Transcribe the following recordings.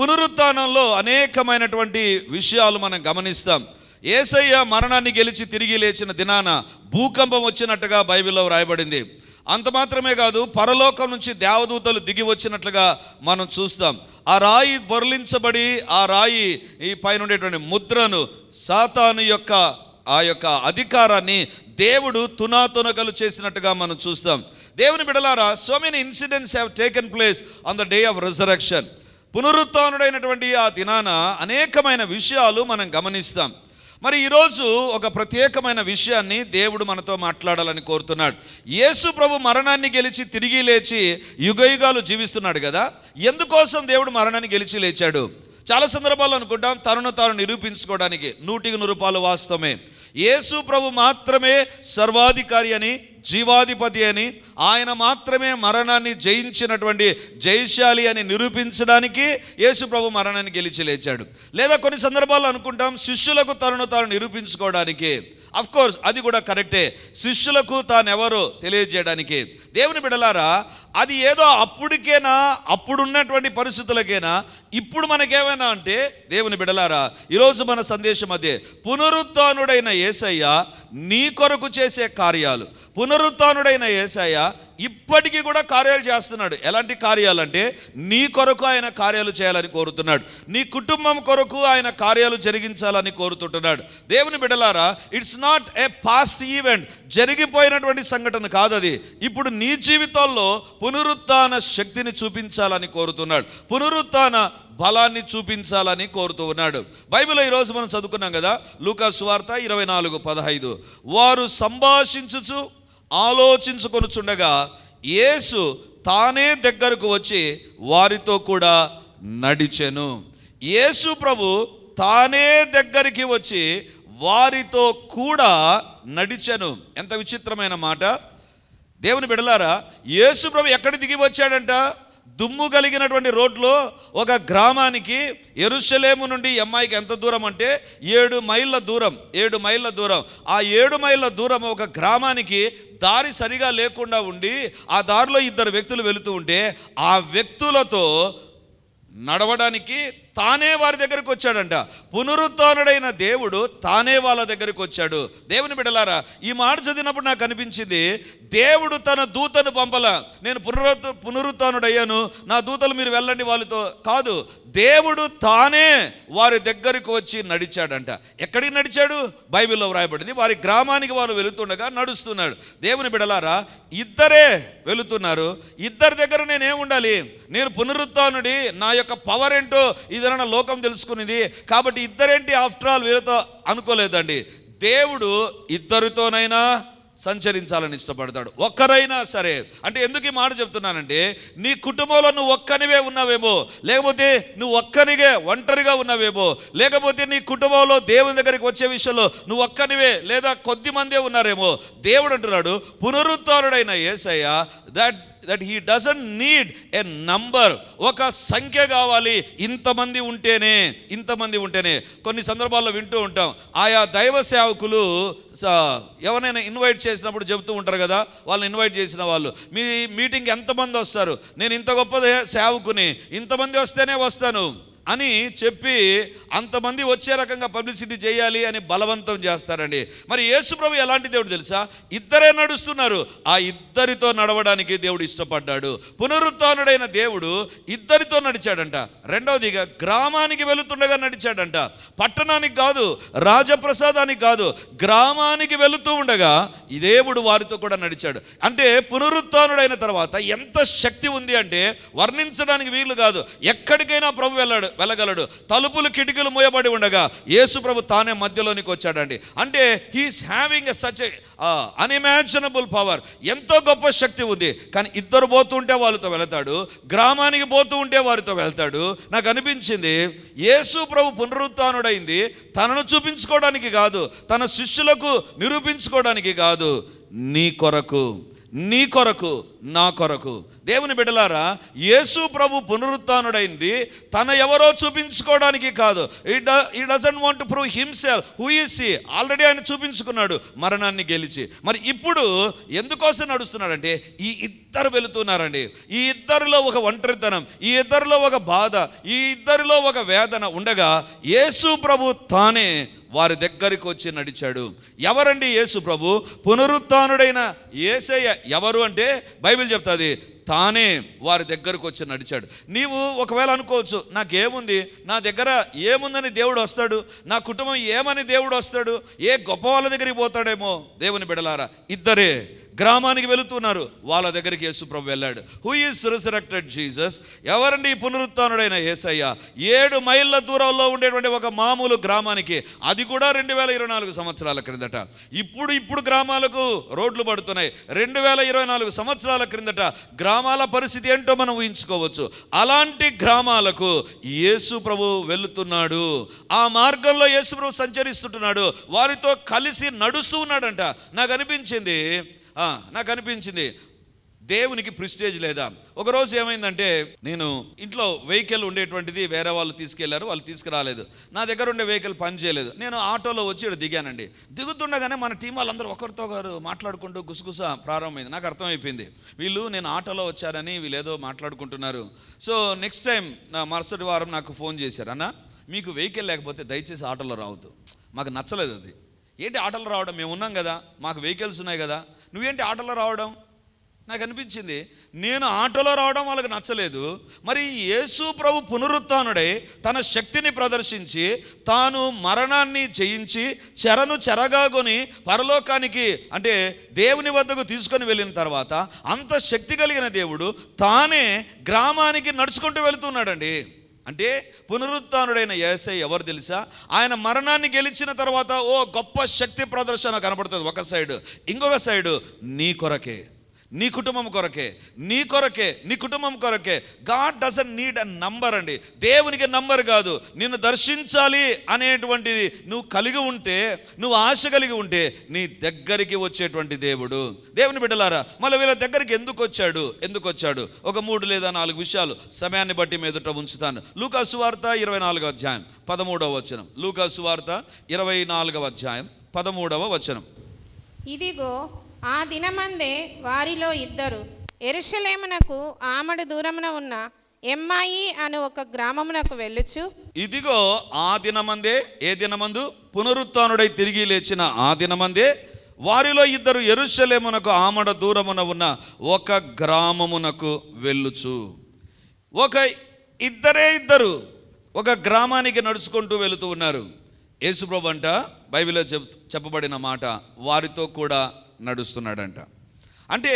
పునరుత్నంలో అనేకమైనటువంటి విషయాలు మనం గమనిస్తాం. ఏసయ్య మరణాన్ని గెలిచి తిరిగి లేచిన దినాన భూకంపం వచ్చినట్టుగా బైబిల్లో వ్రాయబడింది. అంత మాత్రమే కాదు పరలోకం నుంచి దేవదూతలు దిగి వచ్చినట్లుగా మనం చూస్తాం. ఆ రాయి బొరలించబడి ఆ రాయి ఈ పైన ఉండేటువంటి ముద్రను సాతాను యొక్క ఆ యొక్క అధికారాన్ని దేవుడు తునాతునకలు చేసినట్టుగా మనం చూస్తాం. దేవుని బిడలారా so many incidents have taken place on the day of resurrection పునరుత్డైనటువంటి ఆ దినాన అనేకమైన విషయాలు మనం గమనిస్తాం. మరి ఈరోజు ఒక ప్రత్యేకమైన విషయాన్ని దేవుడు మనతో మాట్లాడాలని కోరుతున్నాడు. యేసు ప్రభు మరణాన్ని గెలిచి తిరిగి లేచి యుగయుగాలు జీవిస్తున్నాడు కదా? ఎందుకోసం దేవుడు మరణాన్ని గెలిచి లేచాడు? చాలా సందర్భాలు అనుకుంటాం తనను తాను నిరూపించుకోవడానికి నూటికి రూపాయలు వాస్తవమే. యేసు ప్రభు మాత్రమే సర్వాధికారి అని జీవాధిపతి అని ఆయన మాత్రమే మరణాన్ని జయించినటువంటి జయశాలి అని నిరూపించడానికి యేసు ప్రభు మరణాన్ని గెలిచి లేచాడు. లేదా కొన్ని సందర్భాల్లో అనుకుంటాం శిష్యులకు తనను తాను నిరూపించుకోవడానికి. అఫ్ కోర్స్ అది కూడా కరెక్టే. శిష్యులకు తానెవరో తెలియజేయడానికి. దేవుని బిడలారా అది ఏదో అప్పుడికేనా అప్పుడున్నటువంటి పరిస్థితులకేనా ఇప్పుడు మనకేమైనా అంటే దేవుని బిడలారా ఈరోజు మన సందేశం అదే. పునరుత్డైన ఏసయ్య నీ కొరకు చేసే కార్యాలు పునరుత్నుడైన ఏసయ్య ఇప్పటికీ కూడా కార్యాలు చేస్తున్నాడు. ఎలాంటి కార్యాలు అంటే నీ కొరకు ఆయన కార్యాలు చేయాలని కోరుతున్నాడు. నీ కుటుంబం కొరకు ఆయన కార్యాలు జరిగించాలని కోరుతుంటున్నాడు. దేవుని బిడలారా it's not a past event జరిగిపోయినటువంటి సంఘటన కాదు అది ఇప్పుడు నీ జీవితాల్లో పునరుత్న శక్తిని చూపించాలని కోరుతున్నాడు. పునరుత్న బలాన్ని చూపించాలని కోరుతూ ఉన్నాడు. బైబిల్ ఈరోజు మనం చదువుకున్నాం కదా లూకా సువార్త ఇరవై నాలుగు పదహైదు. వారు సంభాషించుచు ఆలోచించుకొనుచుండగా యేసు తానే దగ్గరకు వచ్చి వారితో కూడా నడిచెను. యేసు ప్రభు తానే దగ్గరికి వచ్చి వారితో కూడా నడిచెను. ఎంత విచిత్రమైన మాట. దేవుని బిడలారా యేసు ప్రభు ఎక్కడ దిగి వచ్చాడంట? దుమ్ము కలిగినటువంటి రోడ్లో ఒక గ్రామానికి ఎరుషలేము నుండి అమ్మాయికి ఎంత దూరం అంటే ఏడు మైళ్ళ దూరం ఏడు మైళ్ళ దూరం. ఆ ఏడు మైళ్ళ దూరం ఒక గ్రామానికి దారి సరిగా లేకుండా ఉండి ఆ దారిలో ఇద్దరు వ్యక్తులు వెళుతూ ఉంటే ఆ వ్యక్తులతో నడవడానికి తానే వారి దగ్గరకు వచ్చాడంట. పునరుత్డైన దేవుడు తానే వాళ్ళ దగ్గరకు వచ్చాడు. దేవుని బిడలారా ఈ మాట చదివినప్పుడు నాకు అనిపించింది దేవుడు తన దూతను పంపల. నేను పునరుత్ పునరుత్డయ్యాను నా దూతలు మీరు వెళ్ళండి వాళ్ళతో. కాదు దేవుడు తానే వారి దగ్గరికి వచ్చి నడిచాడంట. ఎక్కడికి నడిచాడు? బైబిల్లో వ్రాయబడింది వారి గ్రామానికి వారు వెళుతుండగా నడుస్తున్నాడు. దేవుని బిడలారా ఇద్దరే వెళుతున్నారు. ఇద్దరి దగ్గర నేనేం ఉండాలి? నేను పునరుత్నుడి నా యొక్క పవర్ ఏంటో ఇదన లోకం తెలుసుకునేది. కాబట్టి ఇద్దరేంటి ఆఫ్టర్ ఆల్ వీళ్ళతో అనుకోలేదండి. దేవుడు ఇద్దరితోనైనా సంచరించాలని ఇష్టపడతాడు. ఒక్కరైనా సరే. అంటే ఎందుకు ఈ మాట చెప్తున్నానంటే నీ కుటుంబంలో నువ్వు ఒక్కనివే ఉన్నావేమో లేకపోతే నువ్వు ఒక్కనిగే ఒంటరిగా ఉన్నావేమో లేకపోతే నీ కుటుంబంలో దేవుని దగ్గరికి వచ్చే విషయంలో నువ్వు ఒక్కనివే లేదా కొద్ది మందే ఉన్నారేమో దేవుడు అంటున్నాడు పునరుద్ధారుడైన Yesayya that that he doesn't need a number ఒక సంఖ్య కావాలి. ఇంతమంది ఉంటేనే ఇంతమంది ఉంటేనే. కొన్ని సందర్భాల్లో వింటూ ఉంటాం. ఆయా దైవ సేవకులు స- ఎవరైనా ఇన్వైట్ చేసినప్పుడు చెబుతూ ఉంటారు కదా వాళ్ళని ఇన్వైట్ చేసిన వాళ్ళు. మీ మీటింగ్ ఎంతమంది వస్తారు? నేను ఇంత గొప్ప సేవకుని ఇంతమంది వస్తేనే వస్తాను. అని చెప్పి అంతమంది వచ్చే రకంగా పబ్లిసిటీ చేయాలి అని బలవంతం చేస్తారండి. మరి యేసుప్రభు ఎలాంటి దేవుడు తెలుసా? ఇద్దరే నడుస్తున్నారు. ఆ ఇద్దరితో నడవడానికి దేవుడు ఇష్టపడ్డాడు. పునరుత్డైన దేవుడు ఇద్దరితో నడిచాడంట. రెండవదిగా గ్రామానికి వెళుతుండగా నడిచాడంట. పట్టణానికి కాదు రాజప్రసాదానికి కాదు గ్రామానికి వెళుతూ ఉండగా దేవుడు వారితో కూడా నడిచాడు. అంటే పునరుత్డైన తర్వాత ఎంత శక్తి ఉంది అంటే వర్ణించడానికి వీలు కాదు. ఎక్కడికైనా ప్రభు వెళ్ళాడు. వెళ్ళగలడు. తలుపులు కిటికీలు మూయబడి ఉండగా యేసు ప్రభు తానే మధ్యలోనికి వచ్చాడండి. అంటే he's having a such unimaginable power ఎంతో గొప్ప శక్తి ఉంది. కానీ ఇద్దరు పోతుంటే వాళ్ళతో వెళతాడు. గ్రామానికి పోతూ ఉంటే వారితో వెళ్తాడు. నాకు అనిపించింది యేసు ప్రభు పునరుత్డైంది. తనను చూపించుకోవడానికి కాదు తన శిష్యులకు నిరూపించుకోవడానికి కాదు. నీ కొరకు. నీ కొరకు నా కొరకు. దేవుని బిడ్డలారా యేసు ప్రభు పునరుత్డైంది. తన ఎవరో చూపించుకోవడానికి కాదు. He doesn't want prove himself who is he already ఆయన చూపించుకున్నాడు మరణాన్ని గెలిచి. మరి ఇప్పుడు ఎందుకోసం నడుస్తున్నాడంటే ఈ ఇద్దరు వెళుతున్నారండి. ఈ ఇద్దరిలో ఒక ఒంటరితనం ఈ ఇద్దరిలో ఒక బాధ ఈ ఇద్దరిలో ఒక వేదన ఉండగా యేసు ప్రభు తానే వారి దగ్గరికి వచ్చి నడిచాడు. ఎవరండి యేసు ప్రభు? పునరుత్డైన యేసయ్య ఎవరు అంటే బైబిల్ చెప్తాది. తానే వారి దగ్గరకు వచ్చి నడిచాడు. నీవు ఒకవేళ అనుకోవచ్చు నాకేముంది? నా దగ్గర ఏముందని దేవుడు వస్తాడు? నా కుటుంబం ఏమని దేవుడు వస్తాడు? ఏ గొప్ప వాళ్ళ దగ్గరికి పోతాడేమో దేవుని బిడలారా? ఇద్దరే. గ్రామానికి వెళుతున్నారు. వాళ్ళ దగ్గరికి యేసుప్రభు వెళ్ళాడు. హూ ఈస్ రిసరెక్టెడ్ జీసస్ ఎవరండి ఈ పునరుత్డైన యేసయ్య ఏడు మైళ్ళ దూరంలో ఉండేటువంటి ఒక మామూలు గ్రామానికి. అది కూడా రెండు వేల ఇరవై నాలుగు సంవత్సరాల క్రిందట. ఇప్పుడు ఇప్పుడు గ్రామాలకు రోడ్లు పడుతున్నాయి. రెండు వేల ఇరవై నాలుగు సంవత్సరాల క్రిందట గ్రామాల పరిస్థితి ఏంటో మనం ఊహించుకోవచ్చు. అలాంటి గ్రామాలకు యేసు ప్రభు వెళుతున్నాడు. ఆ మార్గంలో యేసు ప్రభు సంచరిస్తుంటున్నాడు. వారితో కలిసి నడుస్తూ ఉన్నాడంట. నాకు అనిపించింది నాకు అనిపించింది దేవునికి ప్రిస్టేజ్ లేదా? ఒకరోజు ఏమైందంటే నేను ఇంట్లో వెహికల్ ఉండేటువంటిది వేరే వాళ్ళు తీసుకెళ్ళారు వాళ్ళు తీసుకురాలేదు. నా దగ్గర ఉండే వెహికల్ పని చేయలేదు. నేను ఆటోలో వచ్చి ఇక్కడ దిగానండి. దిగుతుండగానే మన టీం వాళ్ళందరూ ఒకరితో ఒకరు మాట్లాడుకుంటూ గుసగుస ప్రారంభమైంది. నాకు అర్థమైపోయింది. వీళ్ళు నేను ఆటోలో వచ్చారని వీళ్ళు ఏదో మాట్లాడుకుంటున్నారు. సో నెక్స్ట్ టైం నా మరుసటి వారం నాకు ఫోన్ చేశారు. అన్న మీకు వెహికల్ లేకపోతే దయచేసి ఆటోలో రావద్దు. మాకు నచ్చలేదు అది. ఏంటి ఆటోలో రావడం? మేము ఉన్నాం కదా. మాకు వెహికల్స్ ఉన్నాయి కదా. నువ్వేంటి ఆటోలో రావడం? నాకు అనిపించింది. నేను ఆటోలో రావడం వాళ్ళకి నచ్చలేదు. మరి యేసు ప్రభు పునరుత్డై తన శక్తిని ప్రదర్శించి తాను మరణాన్ని జయించి చెరను చెరగాగొని పరలోకానికి అంటే దేవుని వద్దకు తీసుకొని వెళ్ళిన తర్వాత అంత శక్తి కలిగిన దేవుడు తానే గ్రామానికి నడుచుకుంటూ వెళుతున్నాడండి. అంటే పునరుత్డైన యేసై ఎవరు తెలుసా? ఆయన మరణాన్ని గెలిచిన తర్వాత ఓ గొప్ప శక్తి ప్రదర్శన కనపడుతుంది ఒక సైడు ఇంకొక సైడు నీ కొరకే. నీ కుటుంబం కొరకే నీ కొరకే నీ కుటుంబం కొరకే. God doesn't need a number అండి. దేవునికి నంబర్ కాదు. నిన్ను దర్శించాలి అనేటువంటిది నువ్వు కలిగి ఉంటే నువ్వు ఆశ కలిగి ఉంటే నీ దగ్గరికి వచ్చేటువంటి దేవుడు. దేవుని బిడ్డలారా మళ్ళీ వీళ్ళ దగ్గరికి ఎందుకు వచ్చాడు? ఎందుకు వచ్చాడు? ఒక మూడు లేదా నాలుగు విషయాలు సమయాన్ని బట్టి మీదట ఉంచుతాను. లూకాసు వార్త ఇరవై నాలుగవ అధ్యాయం పదమూడవ వచనం. లూకాసు వార్త ఇరవై నాలుగవ అధ్యాయం పదమూడవ వచనం. ఇదిగో ఆ దినమందే వారిలో ఇద్దరు. ఎరుషలేమునకు ఆమడు దూరమున ఉన్న ఎమ్మాయి అను ఒక గ్రామమునకు వెళ్ళుచు. ఇదిగో ఆ దినమందే ఏ దినమందు? పునరుత్డై తిరిగి లేచిన ఆ దినమందే వారిలో ఇద్దరు ఎరుషలేమునకు ఆమడ దూరమున ఉన్న ఒక గ్రామమునకు వెళ్ళుచు. ఒక ఇద్దరే ఇద్దరు ఒక గ్రామానికి నడుచుకుంటూ వెళుతూ ఉన్నారు. యేసుప్రభు అంట బైబిల్లో చెప్ చెప్పబడిన మాట వారితో కూడా నడుస్తున్నాడంట. అంటే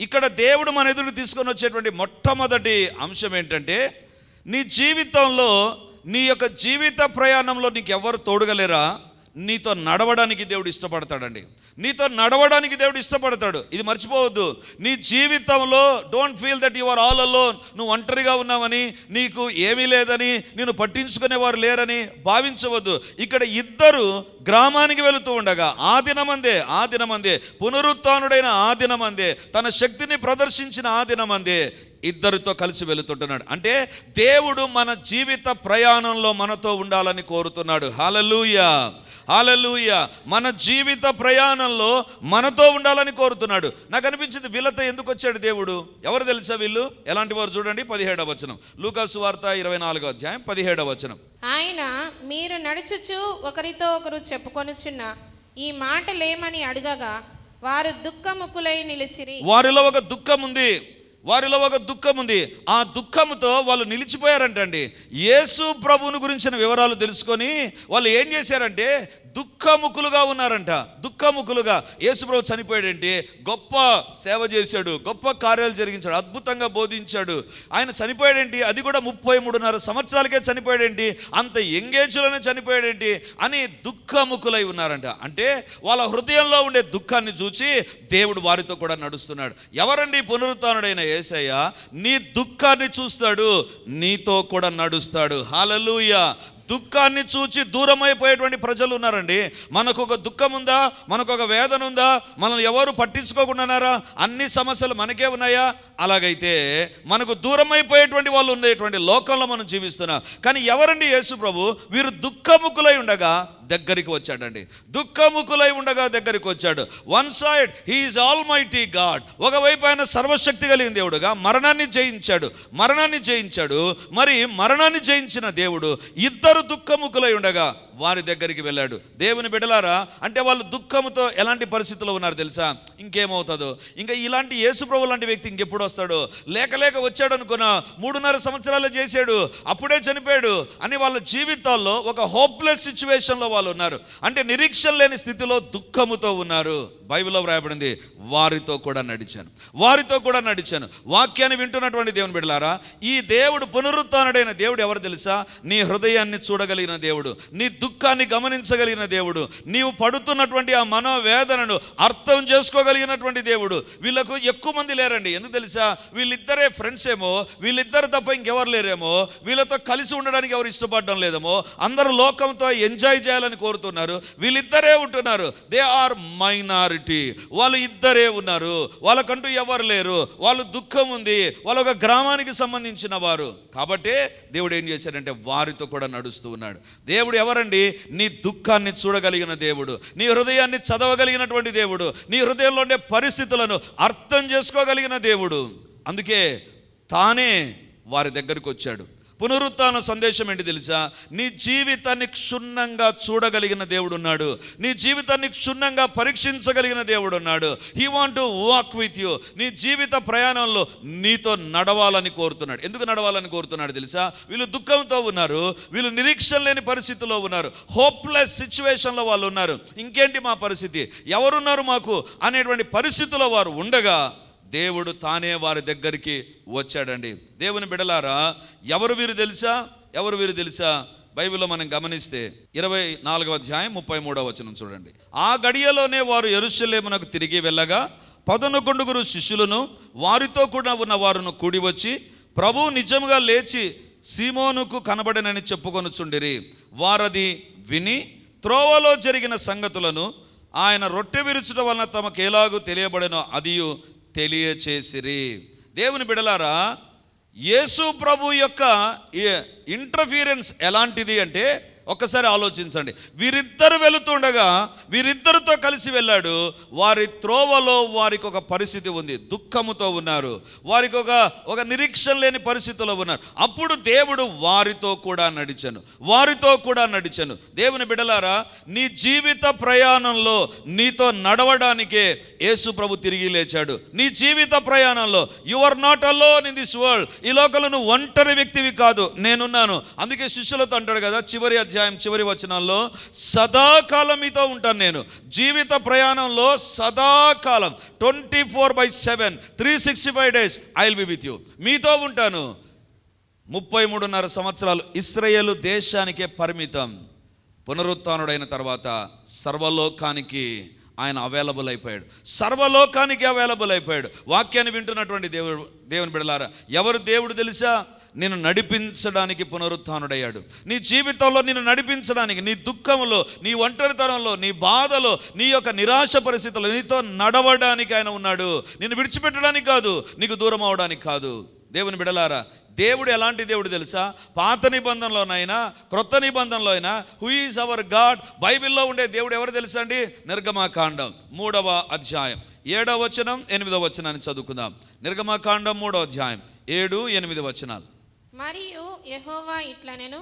ఇక్కడ దేవుడు మన ఎదురు తీసుకొని వచ్చేటువంటి మొట్టమొదటి అంశం ఏంటంటే నీ జీవితంలో నీ యొక్క జీవిత ప్రయాణంలో నీకు ఎవరు తోడుగలేరా? నీతో నడవడానికి దేవుడు ఇష్టపడతాడండి. నీతో నడవడానికి దేవుడు ఇష్టపడతాడు. ఇది మర్చిపోవద్దు. నీ జీవితంలో don't feel that your all alone నువ్వు ఒంటరిగా ఉన్నావని నీకు ఏమీ లేదని నేను పట్టించుకునేవారు లేరని భావించవద్దు. ఇక్కడ ఇద్దరు గ్రామానికి వెళుతూ ఉండగా ఆ దినమందే ఆ దినమందే పునరుత్డైన ఆ దినమందే తన శక్తిని ప్రదర్శించిన ఆ దినమందే ఇద్దరితో కలిసి వెళుతుంటున్నాడు. అంటే దేవుడు మన జీవిత ప్రయాణంలో మనతో ఉండాలని కోరుతున్నాడు. హాలలుయా హాలలుయ మన జీవిత ప్రయాణంలో మనతో ఉండాలని కోరుతున్నాడు. నాకు అనిపించింది వీళ్ళతో ఎందుకు వచ్చాడు దేవుడు? ఎవరు తెలుసా వీళ్ళు? ఎలాంటి వారు చూడండి పదిహేడవ వచనం. లూకాసు వార్త ఇరవై నాలుగో అధ్యాయం పదిహేడవ వచనం. ఆయన మీరు నడుచుచు ఒకరితో ఒకరు చెప్పుకొనుచున్న ఈ మాటలేమని అడగగా వారు దుఃఖముకులై నిలిచిరి. వారిలో ఒక దుఃఖం ఉంది వారిలో ఒక దుఃఖం ఉంది. ఆ దుఃఖముతో వాళ్ళు నిలిచిపోయారంటండి. యేసు ప్రభువుని గురించిన వివరాలు తెలుసుకొని వాళ్ళు ఏం చేశారంటే దుఃఖముఖులుగా ఉన్నారంట. దుఃఖముఖులుగా యేసుప్రభు చనిపోయాడంటే గొప్ప సేవ చేశాడు గొప్ప కార్యాలు జరిగించాడు అద్భుతంగా బోధించాడు. ఆయన చనిపోయాడేంటి? అది కూడా ముప్పై మూడున్నర సంవత్సరాలకే చనిపోయాడేంటి? అంత ఎంగేజ్లోనే చనిపోయాడేంటి? అని దుఃఖముఖులై ఉన్నారంట. అంటే వాళ్ళ హృదయంలో ఉండే దుఃఖాన్ని చూచి దేవుడు వారితో కూడా నడుస్తున్నాడు. ఎవరండి పునరుత్డైన ఏసయ్య? నీ దుఃఖాన్ని చూస్తాడు నీతో కూడా నడుస్తాడు. హాలలుయ దుఃఖాన్ని చూచి దూరమైపోయేటువంటి ప్రజలు ఉన్నారండి. మనకు ఒక దుఃఖం ఉందా మనకు ఒక వేదన ఉందా మనల్ని ఎవరు పట్టించుకోకుండా ఉన్నారా అన్ని సమస్యలు మనకే ఉన్నాయా? అలాగైతే మనకు దూరమైపోయేటువంటి వాళ్ళు ఉండేటువంటి లోకంలో మనం జీవిస్తున్నాం. కానీ ఎవరండి యేసు ప్రభు? వీరు దుఃఖముకులై ఉండగా దగ్గరికి వచ్చాడండి. దుఃఖముకులై ఉండగా దగ్గరికి వచ్చాడు. One side he is almighty God ఒకవైపు ఆయన సర్వశక్తి కలిగిన దేవుడుగా మరణాన్ని జయించాడు. మరణాన్ని జయించాడు. మరి మరణాన్ని జయించిన దేవుడు ఇద్దరు దుఃఖముకులై ఉండగా వారి దగ్గరికి వెళ్ళాడు. దేవుని బిడలారా అంటే వాళ్ళు దుఃఖముతో ఎలాంటి పరిస్థితుల్లో ఉన్నారు తెలుసా? ఇంకేమవుతుందో? ఇంకా ఇలాంటి యేసుప్రభు లాంటి వ్యక్తి ఇంకెప్పుడు వస్తాడు లేక లేక వచ్చాడు అనుకున్న మూడున్నర సంవత్సరాలు చేశాడు అప్పుడే చనిపోయాడు అని వాళ్ళ జీవితాల్లో ఒక హోప్లెస్ సిచ్యువేషన్లో వాళ్ళు ఉన్నారు. అంటే నిరీక్షణ లేని స్థితిలో దుఃఖముతో ఉన్నారు. బైబిల్లో వ్రాయబడింది వారితో కూడా నడిచాను. వారితో కూడా నడిచాను. వాక్యాన్ని వింటున్నటువంటి దేవుని బిడ్డలారా ఈ దేవుడు పునరుత్డైన దేవుడు ఎవరు తెలుసా? నీ హృదయాన్ని చూడగలిగిన దేవుడు నీ దుఃఖాన్ని గమనించగలిగిన దేవుడు నీవు పడుతున్నటువంటి ఆ మనోవేదనను అర్థం చేసుకోగలిగినటువంటి దేవుడు. వీళ్ళకు ఎక్కువ మంది లేరండి. ఎందుకు తెలుసు? వీళ్ళిద్దరే ఫ్రెండ్స్ ఏమో వీళ్ళిద్దరు తప్ప ఇంకెవరు లేరేమో వీళ్ళతో కలిసి ఉండడానికి ఎవరు ఇష్టపడడం లేదేమో అందరూ లోకంతో ఎంజాయ్ చేయాలని కోరుతున్నారు. వీళ్ళిద్దరే ఉంటున్నారు. దే ఆర్ మైనారిటీ వాళ్ళు ఇద్దరే ఉన్నారు. వాళ్ళకంటూ ఎవరు లేరు. వాళ్ళు దుఃఖం ఉంది. వాళ్ళ ఒక గ్రామానికి సంబంధించిన వారు. కాబట్టి దేవుడు ఏం చేశాడంటే వారితో కూడా నడుస్తూ ఉన్నాడు. దేవుడు ఎవరండి? నీ దుఃఖాన్ని చూడగలిగిన దేవుడు. నీ హృదయాన్ని చదవగలిగినటువంటి దేవుడు. నీ హృదయంలో ఉండే పరిస్థితులను అర్థం చేసుకోగలిగిన దేవుడు. అందుకే తానే వారి దగ్గరికి వచ్చాడు. పునరుత్న సందేశం ఏంటి తెలుసా? నీ జీవితాన్ని క్షుణ్ణంగా చూడగలిగిన దేవుడు ఉన్నాడు నీ జీవితాన్ని క్షుణ్ణంగా పరీక్షించగలిగిన దేవుడు ఉన్నాడు he want to walk with you నీ జీవిత ప్రయాణంలో నీతో నడవాలని కోరుతున్నాడు. ఎందుకు నడవాలని కోరుతున్నాడు తెలుసా? వీళ్ళు దుఃఖంతో ఉన్నారు. వీళ్ళు నిరీక్షణ లేని పరిస్థితిలో ఉన్నారు. హోప్లెస్ సిచ్యువేషన్లో వాళ్ళు ఉన్నారు. ఇంకేంటి మా పరిస్థితి? ఎవరున్నారు మాకు? అనేటువంటి పరిస్థితిలో వారు ఉండగా దేవుడు తానే వారి దగ్గరికి వచ్చాడండి. దేవుని బిడలారా ఎవరు వీరు తెలుసా? ఎవరు వీరు తెలుసా? బైబిల్లో మనం గమనిస్తే ఇరవై నాలుగవ అధ్యాయం ముప్పై మూడవ వచనం చూడండి. ఆ గడియలోనే వారు ఎరుషలేమునకు తిరిగి వెళ్ళగా పదనొకొండుగురు శిష్యులను వారితో కూడా ఉన్న వారును కూడి వచ్చి ప్రభు నిజముగా లేచి సీమోనుకు కనబడనని చెప్పుకొనుచుండిరి. వారది విని త్రోవలో జరిగిన సంగతులను ఆయన రొట్టె విరుచుట వలన తమకు ఎలాగూ తెలియబడినో అదియు తెలియచేసిరి. దేవుని బిడలారా యేసు ప్రభు యొక్క ఇంటర్ఫీరెన్స్ ఎలాంటిది అంటే ఒక్కసారి ఆలోచించండి. వీరిద్దరు వెళుతుండగా వీరిద్దరితో కలిసి వెళ్ళాడు. వారి త్రోవలో వారికి ఒక పరిస్థితి ఉంది. దుఃఖముతో ఉన్నారు. వారికి ఒక ఒక నిరీక్షణ లేని పరిస్థితిలో ఉన్నారు. అప్పుడు దేవుడు వారితో కూడా నడిచాను. వారితో కూడా నడిచాను. దేవుని బిడలారా నీ జీవిత ప్రయాణంలో నీతో నడవడానికే యేసు ప్రభు తిరిగి లేచాడు. నీ జీవిత ప్రయాణంలో you are not alone in this world ఈ లోకంలో నువ్వు ఒంటరి వ్యక్తివి కాదు. నేనున్నాను. అందుకే శిష్యులతో అంటాడు కదా చివరి అధ్యాయం చివరి వచనాల్లో సదాకాలం మీతో ఉంటాను నేను. జీవిత ప్రయాణంలో సదాకాలం twenty four by seven three sixty five days I will be with you మీతో ఉంటాను. ముప్పై మూడున్నర సంవత్సరాలు ఇస్రాయేలు దేశానికే పరిమితం. పునరుత్డైన తర్వాత సర్వలోకానికి ఆయన అవైలబుల్ అయిపోయాడు. సర్వలోకానికి అవైలబుల్ అయిపోయాడు. వాక్యాన్ని వింటున్నటువంటి దేవుడు దేవుని బిడలారా ఎవరు దేవుడు తెలుసా? నిన్ను నడిపించడానికి పునరుత్డయ్యాడు. నీ జీవితంలో నిన్ను నడిపించడానికి నీ దుఃఖంలో నీ ఒంటరితనంలో నీ బాధలో నీ యొక్క నిరాశ పరిస్థితుల్లో నీతో నడవడానికి ఆయన ఉన్నాడు. నిన్ను విడిచిపెట్టడానికి కాదు నీకు దూరం అవడానికి కాదు. దేవుని బిడలారా దేవుడు ఎలాంటి దేవుడు తెలుసా? పాత నిబంధనలోనైనా క్రొత్త నిబంధనలో అయినా హూ ఈజ్ అవర్ గాడ్ బైబిల్లో ఉండే దేవుడు ఎవరు తెలుసా అండి? నిర్గమాకాండం మూడవ అధ్యాయం. ఏడవ వచనం ఎనిమిదవ వచనాన్ని చదువుకుందాం. నిర్గమాకాండం మూడవ అధ్యాయం. ఏడు ఎనిమిది వచనాలు. మరియు యహోవా ఇట్లనెను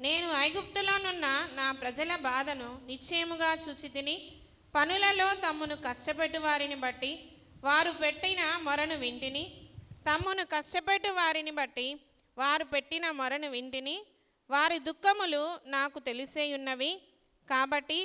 నేను ఐగుప్తులోనున్న నా ప్రజల బాధను నిశ్చయముగా చూచి తిని పనులలో తమ్మును కష్టపెట్టు వారిని బట్టి వారు పెట్టిన మొరను వింటిని తమ్మును కష్టపెట్టు వారిని బట్టి వారు పెట్టిన మొరను వింటిని వారి దుఃఖములు నాకు తెలిసేయున్నవి. కాబట్టి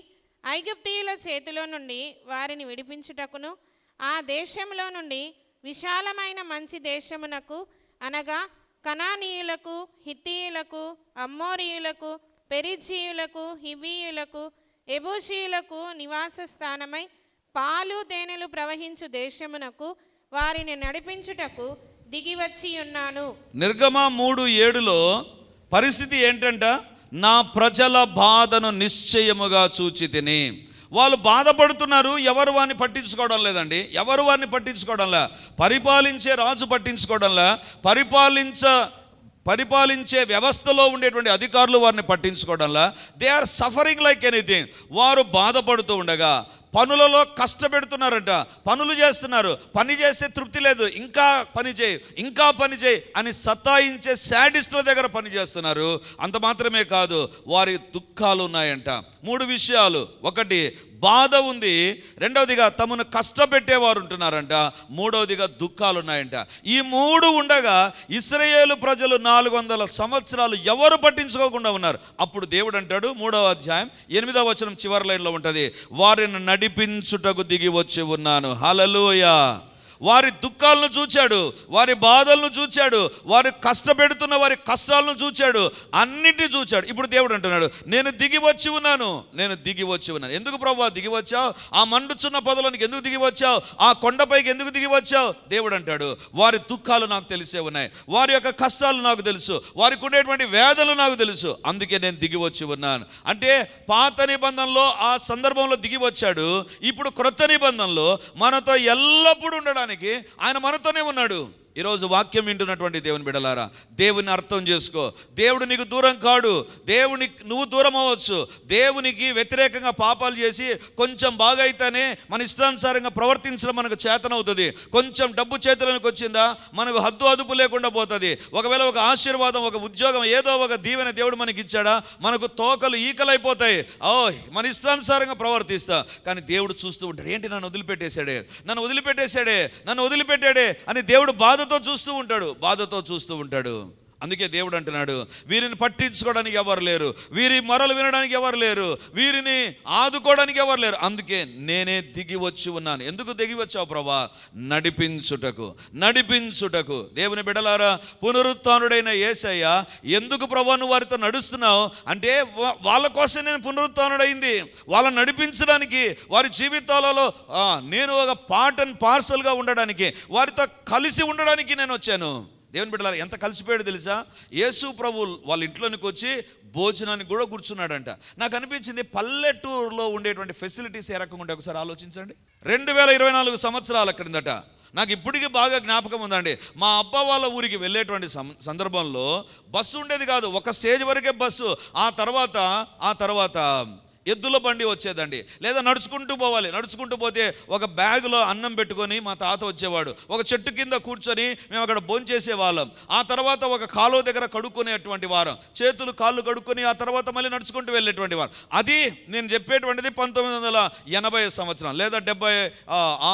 ఐగుప్తీయుల చేతిలో నుండి వారిని విడిపించుటకును ఆ దేశంలో నుండి విశాలమైన మంచి దేశమునకు అనగా కనానీయులకు హిత్తీయులకు అమ్మోరీయులకు పెరిజీయులకు హివీయులకు ఎబూషీయులకు నివాస స్థానమై పాలు తేనెలు ప్రవహించు దేశమునకు వారిని నడిపించుటకు దిగివచ్చి ఉన్నాను నిర్గమ మూడు ఏడులో పరిస్థితి ఏంటంట? నా ప్రజల బాధను నిశ్చయముగా చూచి తిని వాళ్ళు బాధపడుతున్నారు ఎవరు వారిని పట్టించుకోవడం లేదండి. ఎవరు వారిని పట్టించుకోవడంలా పరిపాలించే రాజు పట్టించుకోవడంలా పరిపాలించ పరిపాలించే వ్యవస్థలో ఉండేటువంటి అధికారులు వారిని పట్టించుకోవడంలా they are suffering like anything వారు బాధపడుతూ ఉండగా పనులలో కష్టపెడుతున్నారంట. పనులు చేస్తున్నారు. పని చేస్తే తృప్తి లేదు. ఇంకా పని చేయి. ఇంకా పని చేయి అని సతాయించే శాడిస్టుల దగ్గర పని చేస్తున్నారు. అంత మాత్రమే కాదు వారి దుఃఖాలు ఉన్నాయంట. మూడు విషయాలు. ఒకటి బాధ ఉంది. రెండవదిగా తమను కష్టపెట్టేవారు ఉంటున్నారంట. మూడవదిగా దుఃఖాలు ఉన్నాయంట ఈ మూడు ఉండగా ఇస్రయేలు ప్రజలు నాలుగు వందల సంవత్సరాలు ఎవరు పట్టించుకోకుండా ఉన్నారు. అప్పుడు దేవుడు అంటాడు మూడవ అధ్యాయం ఎనిమిదవ వచనం చివరి లైన్లో ఉంటుంది. వారిని నడిపించుటకు దిగి వచ్చి ఉన్నాను. హలలుయా వారి దుఃఖాలను చూచాడు వారి బాధలను చూచాడు వారి కష్టపెడుతున్న వారి కష్టాలను చూచాడు అన్నింటినీ చూచాడు. ఇప్పుడు దేవుడు అంటున్నాడు నేను దిగి వచ్చి ఉన్నాను నేను దిగి వచ్చి ఉన్నాను. ఎందుకు ప్రభు దిగి వచ్చావు? ఆ మండుచున్న పొదలోనికి ఎందుకు దిగి వచ్చావు? ఆ కొండపైకి ఎందుకు దిగి వచ్చావు? దేవుడు అంటాడు వారి దుఃఖాలు నాకు తెలిసే ఉన్నాయి వారి యొక్క కష్టాలు నాకు తెలుసు వారికి ఉండేటువంటి వేదనలు నాకు తెలుసు అందుకే నేను దిగి వచ్చి ఉన్నాను. అంటే పాత నిబంధనలో ఆ సందర్భంలో దిగి వచ్చాడు ఇప్పుడు క్రొత్త నిబంధనలో మనతో ఎల్లప్పుడూ ఉండడానికి ఆయన మనతోనే ఉన్నాడు. ఈరోజు వాక్యం వింటున్నటువంటి దేవుని బిడలారా దేవుని అర్థం చేసుకో. దేవుడు నీకు దూరం కాడు. దేవుని నువ్వు దూరం అవ్వచ్చు. దేవునికి వ్యతిరేకంగా పాపాలు చేసి కొంచెం బాగా అయితేనే మన ఇష్టానుసారంగా ప్రవర్తించడం మనకు చేతనవుతుంది. కొంచెం డబ్బు చేతులకు వచ్చిందా మనకు హద్దు అదుపు లేకుండా పోతుంది. ఒకవేళ ఒక ఆశీర్వాదం ఒక ఉద్యోగం ఏదో ఒక దీవెన దేవుడు మనకి ఇచ్చాడా మనకు తోకలు ఈకలైపోతాయి. ఓ మన ఇష్టానుసారంగా ప్రవర్తిస్తా. కానీ దేవుడు చూస్తూ ఉంటాడు ఏంటి నన్ను వదిలిపెట్టేశాడే? నన్ను వదిలిపెట్టేశాడే? నన్ను వదిలిపెట్టాడే? అని దేవుడు బాధ బాధతో చూస్తూ ఉంటాడు. బాధతో చూస్తూ ఉంటాడు. అందుకే దేవుడు అంటున్నాడు వీరిని పట్టించుకోవడానికి ఎవరు లేరు వీరి మొరలు వినడానికి ఎవరు లేరు వీరిని ఆదుకోవడానికి ఎవరు లేరు. అందుకే నేనే దిగి వచ్చి ఉన్నాను. ఎందుకు దిగి వచ్చావు ప్రభా? నడిపించుటకు నడిపించుటకు. దేవుని బిడలారా పునరుత్డైన ఏసయ్య ఎందుకు ప్రభా నువ్వు వారితో నడుస్తున్నావు? అంటే వా- వాళ్ళ కోసం నేను పునరుత్డైంది. వాళ్ళని నడిపించడానికి వారి జీవితాలలో నేను ఒక పార్ట్ అండ్ పార్సల్గా ఉండడానికి వారితో కలిసి ఉండడానికి నేను వచ్చాను. దేవుని బిడ్డలారు ఎంత కలిసిపోయాడు తెలుసా? యేసు ప్రభు వాళ్ళ ఇంట్లోనికి వచ్చి భోజనానికి కూడా కూర్చున్నాడంట. నాకు అనిపించింది పల్లెటూరులో ఉండేటువంటి ఫెసిలిటీస్ ఏ రకంగా ఉండే ఒకసారి ఆలోచించండి. రెండు వేల ఇరవై నాలుగు సంవత్సరాల క్రిందట నాకు ఇప్పటికీ బాగా జ్ఞాపకం ఉందండి. మా అబ్బ వాళ్ళ ఊరికి వెళ్ళేటువంటి సందర్భంలో బస్సు ఉండేది కాదు. ఒక స్టేజ్ వరకే బస్సు. ఆ తర్వాత ఆ తర్వాత ఎద్దుల బండి వచ్చేదండి. లేదా నడుచుకుంటూ పోవాలి. నడుచుకుంటూ పోతే ఒక బ్యాగ్లో అన్నం పెట్టుకొని మా తాత వచ్చేవాడు. ఒక చెట్టు కింద కూర్చొని మేము అక్కడ భోంచేసే వాళ్ళం ఆ తర్వాత ఒక కాలువ దగ్గర కడుక్కునేటువంటి వారం. చేతులు కాళ్ళు కడుక్కొని ఆ తర్వాత మళ్ళీ నడుచుకుంటూ వెళ్ళేటువంటి వారు. అది నేను చెప్పేటువంటిది పంతొమ్మిది వందల ఎనభై సంవత్సరం లేదా డెబ్బై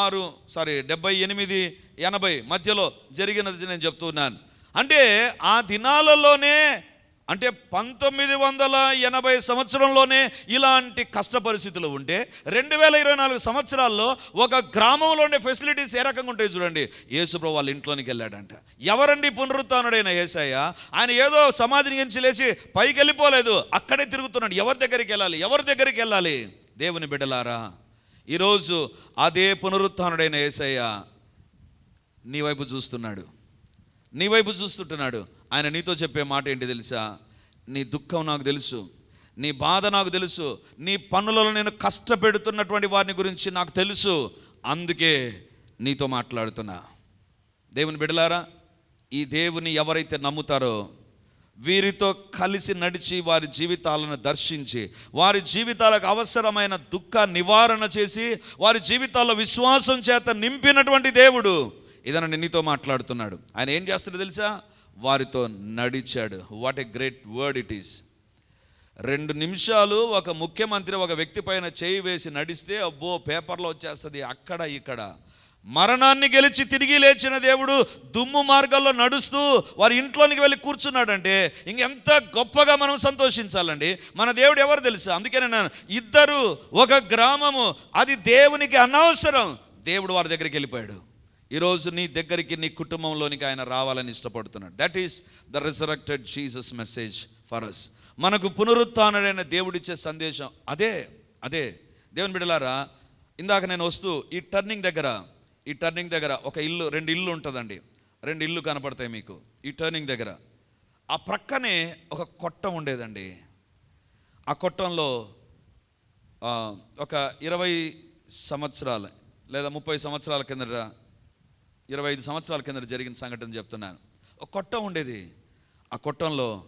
ఆరు సారీ డెబ్బై ఎనిమిది ఎనభై మధ్యలో జరిగినది నేను చెప్తున్నాను. అంటే ఆ దినాలలోనే అంటే పంతొమ్మిది వందల ఎనభై సంవత్సరంలోనే ఇలాంటి కష్ట పరిస్థితులు ఉంటే రెండు వేల ఇరవై నాలుగు సంవత్సరాల్లో ఒక గ్రామంలోనే ఫెసిలిటీస్ ఏ రకంగా ఉంటాయి చూడండి. యేసుప్రభు వాళ్ళ ఇంట్లోనికి వెళ్ళాడంట. ఎవరండి పునరుత్నుడైన ఏసయ్య? ఆయన ఏదో సమాధిని నుంచి లేచి పైకి వెళ్ళిపోలేదు. అక్కడే తిరుగుతున్నాడు. ఎవరి దగ్గరికి వెళ్ళాలి? ఎవరి దగ్గరికి వెళ్ళాలి? దేవుని బిడ్డలారా ఈరోజు అదే పునరుత్డైన ఏసయ్య నీ వైపు చూస్తున్నాడు. నీ వైపు చూస్తుంటున్నాడు. ఆయన నీతో చెప్పే మాట ఏంటి తెలుసా? నీ దుఃఖం నాకు తెలుసు. నీ బాధ నాకు తెలుసు. నీ పనులలో నేను కష్టపెడుతున్నటువంటి వారిని గురించి నాకు తెలుసు. అందుకే నీతో మాట్లాడుతున్నా. దేవుని బిడలారా ఈ దేవుని ఎవరైతే నమ్ముతారో వీరితో కలిసి నడిచి వారి జీవితాలను దర్శించి వారి జీవితాలకు అవసరమైన దుఃఖ నివారణ చేసి వారి జీవితాల్లో విశ్వాసం చేత నింపినటువంటి దేవుడు ఏదైనా నీతో మాట్లాడుతున్నాడు. ఆయన ఏం చేస్తాడో తెలుసా? వారితో నడిచాడు. What a great word it is రెండు నిమిషాలు ఒక ముఖ్యమంత్రి ఒక వ్యక్తి పైన చేయి వేసి నడిస్తే అబ్బో పేపర్లో వచ్చేస్తుంది అక్కడ ఇక్కడ. మరణాన్ని గెలిచి తిరిగి లేచిన దేవుడు దుమ్ము మార్గాల్లో నడుస్తూ వారి ఇంట్లోనికి వెళ్ళి కూర్చున్నాడంటే ఇంకెంత గొప్పగా మనం సంతోషించాలండి. మన దేవుడు ఎవరు తెలుసా? అందుకే నేను ఇద్దరు ఒక గ్రామము అది దేవునికి అనవసరం. దేవుడు వారి దగ్గరికి వెళ్ళిపోయాడు. ఈరోజు నీ దగ్గరికి నీ కుటుంబంలోనికి ఆయన రావాలని ఇష్టపడుతున్నాడు. That is the resurrected Jesus message for us మనకు పునరుత్డైన దేవుడిచ్చే సందేశం అదే అదే. దేవుని బిడలారా ఇందాక నేను వస్తూ ఈ టర్నింగ్ దగ్గర ఈ టర్నింగ్ దగ్గర ఒక ఇల్లు రెండు ఇల్లు ఉంటుందండి. రెండు ఇల్లు కనపడతాయి మీకు. ఈ టర్నింగ్ దగ్గర. ఆ ప్రక్కనే ఒక కొట్ట ఉండేదండి. ఆ కొట్టంలో ఒక ఇరవై సంవత్సరాలు లేదా ముప్పై సంవత్సరాల కిందట ఇరవై ఐదు సంవత్సరాల కింద జరిగిన సంఘటన చెప్తున్నాను. ఒక కొట్టం ఉండేది. ఆ కొట్టంలో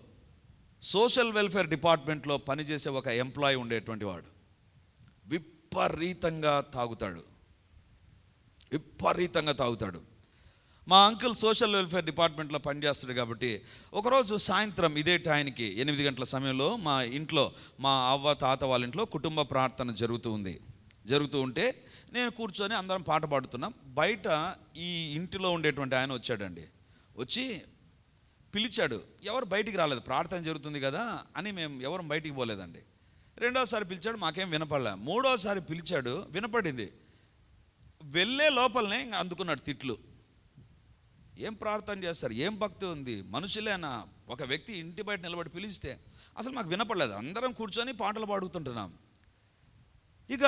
సోషల్ వెల్ఫేర్ డిపార్ట్మెంట్లో పనిచేసే ఒక ఎంప్లాయీ ఉండేటువంటి వాడు. విపరీతంగా తాగుతాడు. విపరీతంగా తాగుతాడు. మా అంకుల్ సోషల్ వెల్ఫేర్ డిపార్ట్మెంట్లో పనిచేస్తాడు కాబట్టి ఒకరోజు సాయంత్రం ఇదే టైంకి ఎనిమిది గంటల సమయంలో మా ఇంట్లో మా అవ్వ తాత వాళ్ళ ఇంట్లో కుటుంబ ప్రార్థన జరుగుతూ ఉంది. జరుగుతూ ఉంటే నేను కూర్చొని అందరం పాట పాడుతున్నాం. బయట ఈ ఇంటిలో ఉండేటువంటి ఆయన వచ్చాడండి. వచ్చి పిలిచాడు ఎవరు బయటికి రాలేదు? ప్రార్థన జరుగుతుంది కదా అని మేము ఎవరు బయటికి పోలేదండి. రెండోసారి పిలిచాడు మాకేం వినపడలే. మూడోసారి పిలిచాడు వినపడింది. వెళ్ళే లోపలనే ఇంకా అందుకున్నాడు తిట్లు. ఏం ప్రార్థన చేస్తారు? ఏం భక్తి ఉంది? మనుషులేనా? ఒక వ్యక్తి ఇంటి బయట నిలబడి పిలిస్తే అసలు మాకు వినపడలేదు. అందరం కూర్చొని పాటలు పాడుతుంటున్నాం ఇక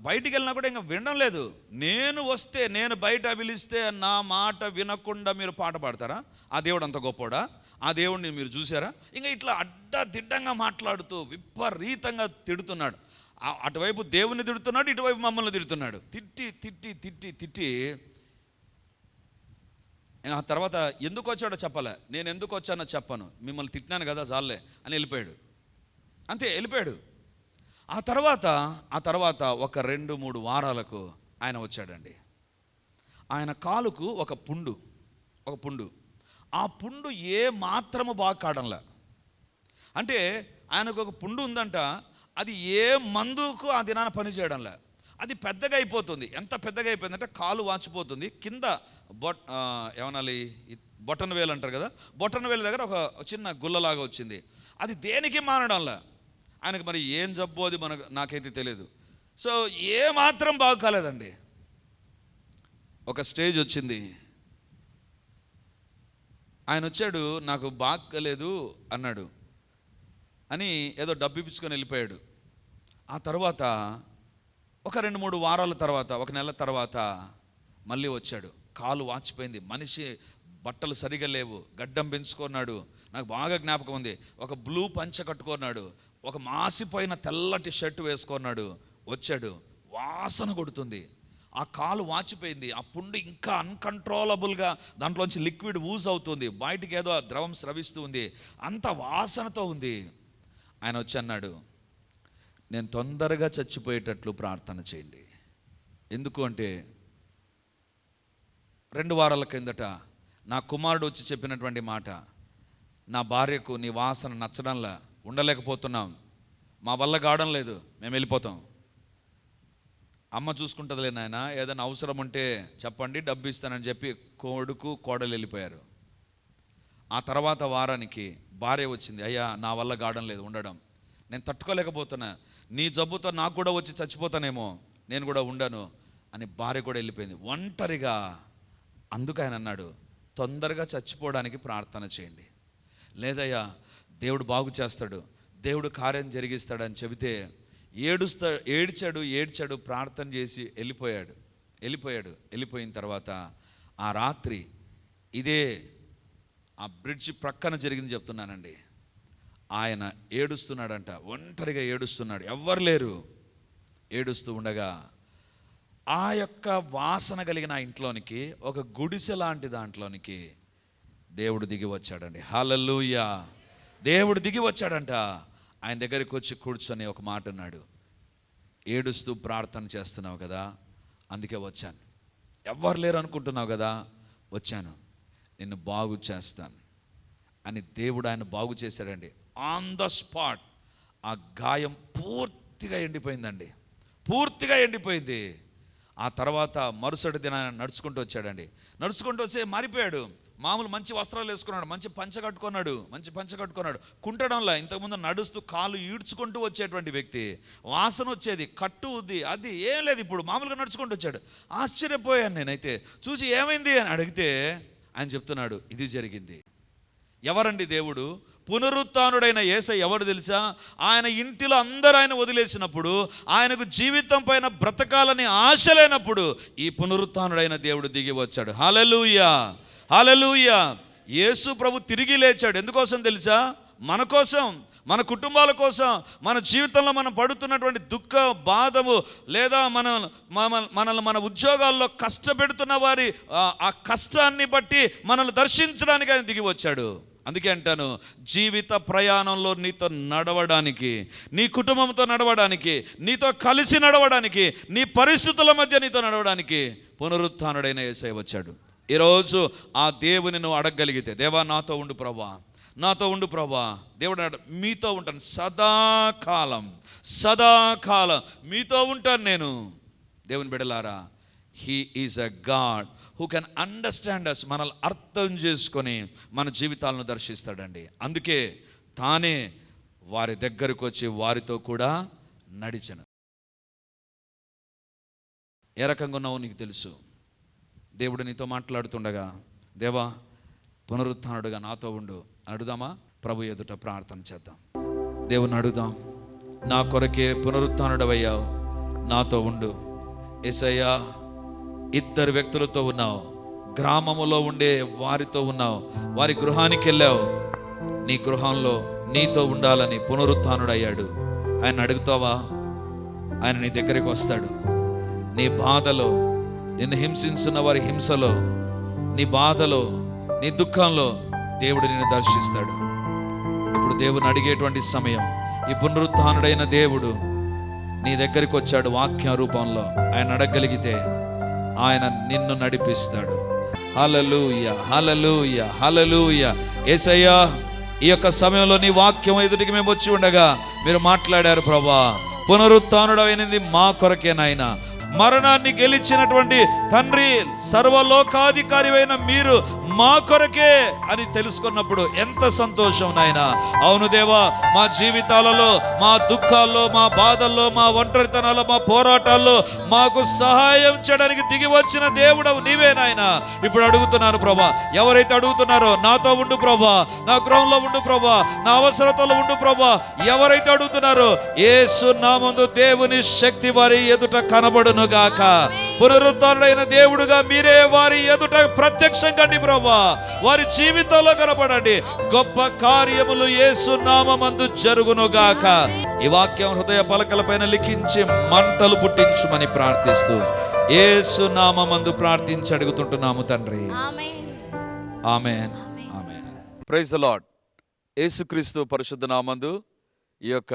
బయటికి వెళ్ళినా కూడా ఇంకా వినడం లేదు. నేను వస్తే నేను బయట పిలిస్తే నా మాట వినకుండా మీరు పాట పాడతారా? ఆ దేవుడు అంత గొప్పోడా? ఆ దేవుడిని మీరు చూసారా ఇంకా ఇట్లా అడ్డదిడ్డంగా మాట్లాడుతూ విపరీతంగా తిడుతున్నాడు. అటువైపు దేవుని తిడుతున్నాడు ఇటువైపు మమ్మల్ని తిడుతున్నాడు. తిట్టి తిట్టి తిట్టి తిట్టి ఆ తర్వాత ఎందుకు వచ్చాడో చెప్పలే? నేను ఎందుకు వచ్చానో చెప్పను. మిమ్మల్ని తిట్టినాను కదా చాలే అని వెళ్ళిపోయాడు. అంతే వెళ్ళిపోయాడు. ఆ తర్వాత ఆ తర్వాత ఒక రెండు మూడు వారాలకు ఆయన వచ్చాడండి. ఆయన కాలుకు ఒక పుండు ఒక పుండు. ఆ పుండు ఏ మాత్రము బాగా కాడంలా. అంటే ఆయనకు ఒక పుండు ఉందంట అది ఏ మందుకు ఆ దినాన పని చేయడంలే. అది పెద్దగా అయిపోతుంది. ఎంత పెద్దగా అయిపోయిందంటే కాలు వాచిపోతుంది. కింద బొట్ ఏమనాలి? బొటన్ వేలు అంటారు కదా? బొటన్ వేలు దగ్గర ఒక చిన్న గుల్లలాగా వచ్చింది. అది దేనికి మానడంలా? ఆయనకు మరి ఏం జబ్బు అది మనకు నాకైతే తెలియదు సో ఏమాత్రం మాత్రం బాగు కాలేదండి. ఒక స్టేజ్ వచ్చింది. ఆయన వచ్చాడు నాకు బాగలేదు అన్నాడు. అని ఏదో డబ్బు ఇప్పించుకొని వెళ్ళిపోయాడు. ఆ తర్వాత ఒక రెండు మూడు వారాల తర్వాత ఒక నెల తర్వాత మళ్ళీ వచ్చాడు. కాలు వాచిపోయింది. మనిషి బట్టలు సరిగా లేవు. గడ్డం పెంచుకున్నాడు. నాకు బాగా జ్ఞాపకం ఉంది. ఒక బ్లూ పంచ కట్టుకున్నాడు. ఒక మాసిపోయిన తెల్లటి షర్ట్ వేసుకున్నాడు. వచ్చాడు. వాసన కొడుతుంది. ఆ కాలు వాచిపోయింది. ఆ పుండు ఇంకా అన్కంట్రోలబుల్గా దాంట్లోంచి లిక్విడ్ ఊజ్ అవుతుంది. బయటికి ఏదో ఆ ద్రవం స్రవిస్తూ ఉంది. అంత వాసనతో ఉంది. ఆయన వచ్చి అన్నాడు నేను తొందరగా చచ్చిపోయేటట్లు ప్రార్థన చేయండి. ఎందుకు అంటే రెండు వారాల కిందట నా కుమారుడు వచ్చి చెప్పినటువంటి మాట నా భార్యకు నీ వాసన నచ్చడంలా ఉండలేకపోతున్నాం. మా వల్ల కావడం లేదు. మేము వెళ్ళిపోతాం. అమ్మ చూసుకుంటుందిలే నాయన ఏదైనా అవసరం ఉంటే చెప్పండి డబ్బు ఇస్తానని చెప్పి కొడుకు కోడలు వెళ్ళిపోయారు. ఆ తర్వాత వారానికి భార్య వచ్చింది అయ్యా నా వల్ల గాడం లేదు ఉండడం. నేను తట్టుకోలేకపోతున్నా. నీ జబ్బుతో నాకు కూడా వచ్చి చచ్చిపోతానేమో నేను కూడా ఉండను. అని భార్య కూడా వెళ్ళిపోయింది. ఒంటరిగా అందుకు ఆయన అన్నాడు తొందరగా చచ్చిపోవడానికి ప్రార్థన చేయండి. లేదయ్యా దేవుడు బాగు చేస్తాడు దేవుడు కార్యం జరిగిస్తాడని చెబితే ఏడుస్తా ఏడ్చాడు ఏడ్చాడు ప్రార్థన చేసి వెళ్ళిపోయాడు. వెళ్ళిపోయాడు. వెళ్ళిపోయిన తర్వాత ఆ రాత్రి ఇదే ఆ బ్రిడ్జ్ ప్రక్కన జరిగింది చెప్తున్నానండి. ఆయన ఏడుస్తున్నాడంట ఒంటరిగా ఏడుస్తున్నాడు. ఎవ్వరు లేరు. ఏడుస్తూ ఉండగా ఆ యొక్క వాసన కలిగిన ఇంట్లోనికి ఒక గుడిసె లాంటి దాంట్లోనికి దేవుడు దిగి వచ్చాడండి. హల్లెలూయా! దేవుడు దిగి వచ్చాడంట. ఆయన దగ్గరికి వచ్చి కూర్చొని ఒక మాట అన్నాడు. ఏడుస్తూ ప్రార్థన చేస్తున్నావు కదా? అందుకే వచ్చాను. ఎవ్వరు లేరు అనుకుంటున్నావు కదా? వచ్చాను. నిన్ను బాగు చేస్తాను. అని దేవుడు ఆయన బాగు చేశాడండి. ఆన్ ద స్పాట్ ఆ గాయం పూర్తిగా ఎండిపోయిందండి. పూర్తిగా ఎండిపోయింది. ఆ తర్వాత మరుసటి దినాన్ని నడుచుకుంటూ వచ్చాడండి. నడుచుకుంటూ వచ్చి మారిపోయాడు మామూలు మంచి వస్త్రాలు వేసుకున్నాడు మంచి పంచ కట్టుకున్నాడు మంచి పంచ కట్టుకున్నాడు. కుంటడంలా ఇంతకుముందు నడుస్తూ కాలు ఈడ్చుకుంటూ వచ్చేటువంటి వ్యక్తి. వాసన వచ్చేది కట్టు ఉంది అది ఏం లేదు ఇప్పుడు మామూలుగా నడుచుకుంటూ వచ్చాడు. ఆశ్చర్యపోయాను నేనైతే. చూసి ఏమైంది అని అడిగితే ఆయన చెప్తున్నాడు ఇది జరిగింది. ఎవరండి దేవుడు? పునరుత్నుడైన ఏస ఎవరు తెలుసా? ఆయన ఇంటిలో అందరూ ఆయన వదిలేసినప్పుడు ఆయనకు జీవితం పైన బ్రతకాలని ఆశ లేనప్పుడు ఈ పునరుత్నుడైన దేవుడు దిగి వచ్చాడు. హలలుయా హాలలుయ యేసు ప్రభు తిరిగి లేచాడు. ఎందుకోసం తెలుసా? మన కోసం మన కుటుంబాల కోసం మన జీవితంలో మనం పడుతున్నటువంటి దుఃఖ బాధము లేదా మన మన- మనల్ని మన ఉద్యోగాల్లో కష్టపెడుతున్న వారి ఆ- ఆ కష్టాన్ని బట్టి మనల్ని దర్శించడానికి ఆయన దిగి వచ్చాడు. అందుకే అంటాను జీవిత ప్రయాణంలో నీతో నడవడానికి నీ కుటుంబంతో నడవడానికి నీతో కలిసి నడవడానికి నీ పరిస్థితుల మధ్య నీతో నడవడానికి పునరుత్డైన ఏసై వచ్చాడు. ఈరోజు ఆ దేవుని నువ్వు అడగగలిగితే దేవా నాతో ఉండు ప్రభా నాతో ఉండు ప్రభా దేవుడు మీతో ఉంటాను. సదాకాలం సదాకాలం మీతో ఉంటాను నేను. దేవుని బిడలారా he is a God who can understand us మనల్ని అర్థం చేసుకొని మన జీవితాలను దర్శిస్తాడండి. అందుకే తానే వారి దగ్గరకు వచ్చి వారితో కూడా నడిచను. ఏ రకంగా ఉన్నావో నీకు తెలుసు. దేవుడు నీతో మాట్లాడుతుండగా దేవా పునరుత్నుడుగా నాతో ఉండు. అడుగుదామా? ప్రభు ఎదుట ప్రార్థన చేద్దాం. దేవుని అడుగుదాం. నా కొరకే పునరుత్డవయ్యావు. నాతో ఉండు. ఎసయ్యా ఇద్దరు వ్యక్తులతో ఉన్నావు. గ్రామములో ఉండే వారితో ఉన్నావు. వారి గృహానికి వెళ్ళావు. నీ గృహంలో నీతో ఉండాలని పునరుత్డయ్యాడు ఆయన అడుగుతావా? ఆయన నీ దగ్గరికి వస్తాడు. నీ బాధలో నిన్ను హింసించున్న వారి హింసలో నీ బాధలో నీ దుఃఖంలో దేవుడు నిన్ను దర్శిస్తాడు. ఇప్పుడు దేవుని అడిగేటువంటి సమయం. ఈ పునరుత్డైన దేవుడు నీ దగ్గరికి వచ్చాడు వాక్య రూపంలో. ఆయన అడగగలిగితే ఆయన నిన్ను నడిపిస్తాడు. హలలుయ హలలుయ హలలుయ ఏసయ్యా ఈ యొక్క సమయంలో నీ వాక్యం ఎదుటికి మేము వచ్చి ఉండగా మీరు మాట్లాడారు ప్రభా. పునరుత్డమైనది మా కొరకే నాయన మరణాన్ని గెలిచినటువంటి తండ్రి సర్వలోకాధికారి అయిన మీరు మా కొరకే అని తెలుసుకున్నప్పుడు ఎంత సంతోషం నాయన. అవును దేవా మా జీవితాలలో మా దుఃఖాల్లో మా బాధల్లో మా ఒంటరితనాల్లో మా పోరాటాల్లో మాకు సహాయం చేయడానికి దిగి వచ్చిన దేవుడవు నీవే నాయన. ఇప్పుడు అడుగుతున్నాను ప్రభా ఎవరైతే అడుగుతున్నారో నాతో ఉండు ప్రభా నా గృహంలో ఉండు ప్రభా నా అవసరతలో ఉండు ప్రభా ఎవరైతే అడుగుతున్నారో ఏసు నామందు దేవుని శక్తి వారి ఎదుట కనబడును. గాక పునరుద్ధరుడైన దేవుడుగా మీరే వారి ఎదుట ప్రత్యక్షం కండి ప్రభా వారి జీవితంలో కనబడండి గొప్ప కార్యములు యేసు నామందు జరుగును గాక ఈ వాక్యం హృదయ పలకలపైన లిఖించి మంటలు పుట్టించుమని ప్రార్థిస్తూ యేసు నామందు ప్రార్థించి అడుగుతుంటున్నాము తండ్రి. ఆమేన్. ఆమెన్. ప్రైజ్ ద లాడ్ యేసుక్రీస్తు పరిశుద్ధ నామందు ఈ యొక్క